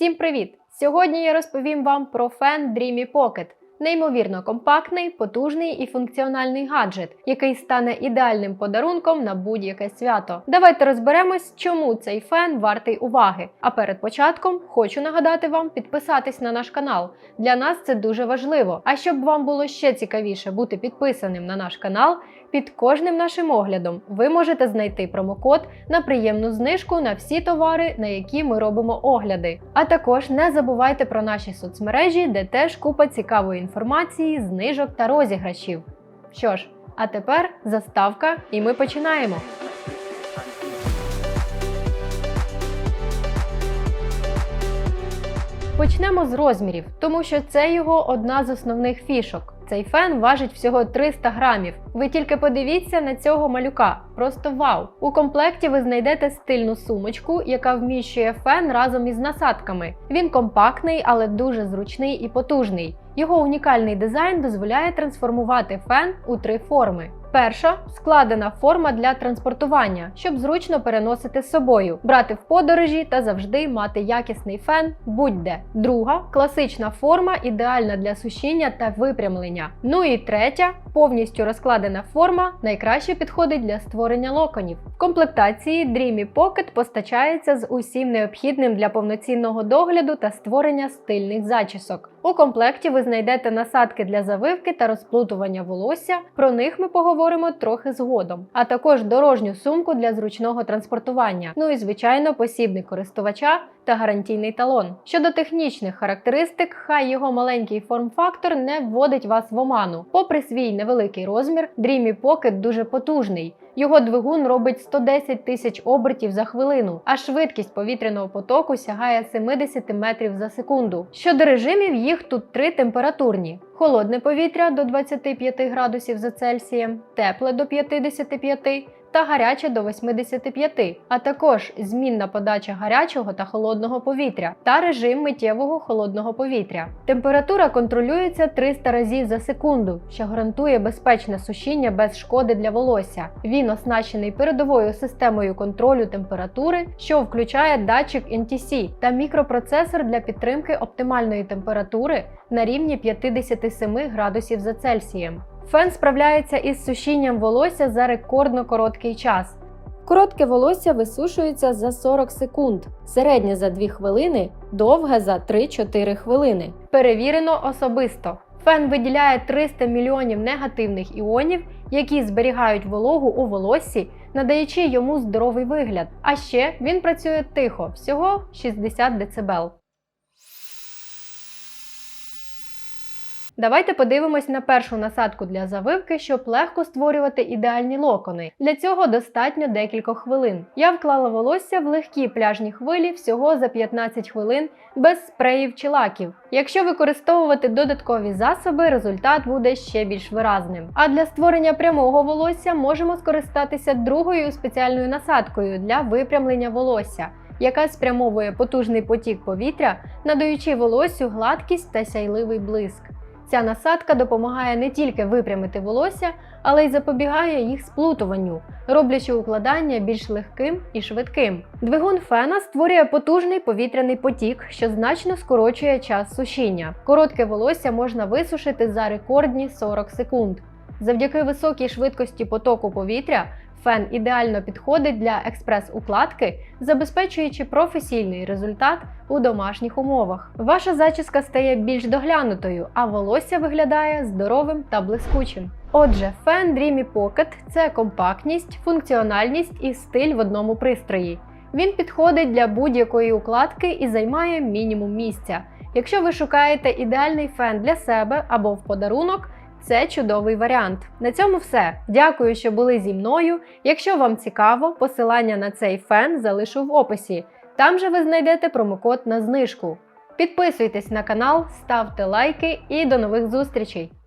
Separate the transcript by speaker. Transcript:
Speaker 1: Всім привіт! Сьогодні я розповім вам про фен Dreamy Pocket. Неймовірно компактний, потужний і функціональний гаджет, який стане ідеальним подарунком на будь-яке свято. Давайте розберемось, чому цей фен вартий уваги. А перед початком хочу нагадати вам підписатись на наш канал. Для нас це дуже важливо. А щоб вам було ще цікавіше бути підписаним на наш канал, під кожним нашим оглядом ви можете знайти промокод на приємну знижку на всі товари, на які ми робимо огляди. А також не забувайте про наші соцмережі, де теж купа цікавої інформації, знижок та розіграшів. Що ж, а тепер заставка, і ми починаємо. Почнемо з розмірів, тому що це його одна з основних фішок. Цей фен важить всього 300 грамів. Ви тільки подивіться на цього малюка. Просто вау! У комплекті ви знайдете стильну сумочку, яка вміщує фен разом із насадками. Він компактний, але дуже зручний і потужний. Його унікальний дизайн дозволяє трансформувати фен у три форми. Перша складена форма для транспортування, щоб зручно переносити з собою, брати в подорожі та завжди мати якісний фен будь-де. Друга класична форма, ідеальна для сушіння та випрямлення. Ну і третя повністю розкладена форма, найкраще підходить для створення локонів. В комплектації Dreamy Pocket постачається з усім необхідним для повноцінного догляду та створення стильних зачісок. У комплекті ви знайдете насадки для завивки та розплутування волосся. Про них ми поговоримо трохи згодом, а також дорожню сумку для зручного транспортування. Ну і звичайно, посібник користувача та гарантійний талон. Щодо технічних характеристик, хай його маленький форм-фактор не вводить вас в оману. Попри свій невеликий розмір, Dreamy Pocket дуже потужний. Його двигун робить 110 тисяч обертів за хвилину, а швидкість повітряного потоку сягає 70 метрів за секунду. Щодо режимів, їх тут три температурні: холодне повітря до 25 градусів за Цельсієм, тепле до 55 та гаряче до 85, а також змінна подача гарячого та холодного повітря та режим миттєвого холодного повітря. Температура контролюється 300 разів за секунду, що гарантує безпечне сушіння без шкоди для волосся. Він оснащений передовою системою контролю температури, що включає датчик NTC та мікропроцесор для підтримки оптимальної температури на рівні 57 градусів за Цельсієм. Фен справляється із сушінням волосся за рекордно короткий час. Коротке волосся висушується за 40 секунд, середнє за 2 хвилини, довге за 3-4 хвилини. Перевірено особисто. Фен виділяє 300 мільйонів негативних іонів, які зберігають вологу у волоссі, надаючи йому здоровий вигляд. А ще він працює тихо, всього 60 дБ. Давайте подивимось на першу насадку для завивки, щоб легко створювати ідеальні локони. Для цього достатньо декількох хвилин. Я вклала волосся в легкі пляжні хвилі всього за 15 хвилин без спреїв чи лаків. Якщо використовувати додаткові засоби, результат буде ще більш виразним. А для створення прямого волосся можемо скористатися другою спеціальною насадкою для випрямлення волосся. Яка спрямовує потужний потік повітря, надаючи волоссю гладкість та сяйливий блиск. Ця насадка допомагає не тільки випрямити волосся, але й запобігає їх сплутуванню, роблячи укладання більш легким і швидким. Двигун фена створює потужний повітряний потік, що значно скорочує час сушіння. Коротке волосся можна висушити за рекордні 40 секунд. Завдяки високій швидкості потоку повітря фен ідеально підходить для експрес-укладки, забезпечуючи професійний результат у домашніх умовах. Ваша зачіска стає більш доглянутою, а волосся виглядає здоровим та блискучим. Отже, фен Dreamy Pocket – це компактність, функціональність і стиль в одному пристрої. Він підходить для будь-якої укладки і займає мінімум місця. Якщо ви шукаєте ідеальний фен для себе або в подарунок, це чудовий варіант. На цьому все. Дякую, що були зі мною. Якщо вам цікаво, посилання на цей фен залишу в описі. Там же ви знайдете промокод на знижку. Підписуйтесь на канал, ставте лайки і до нових зустрічей!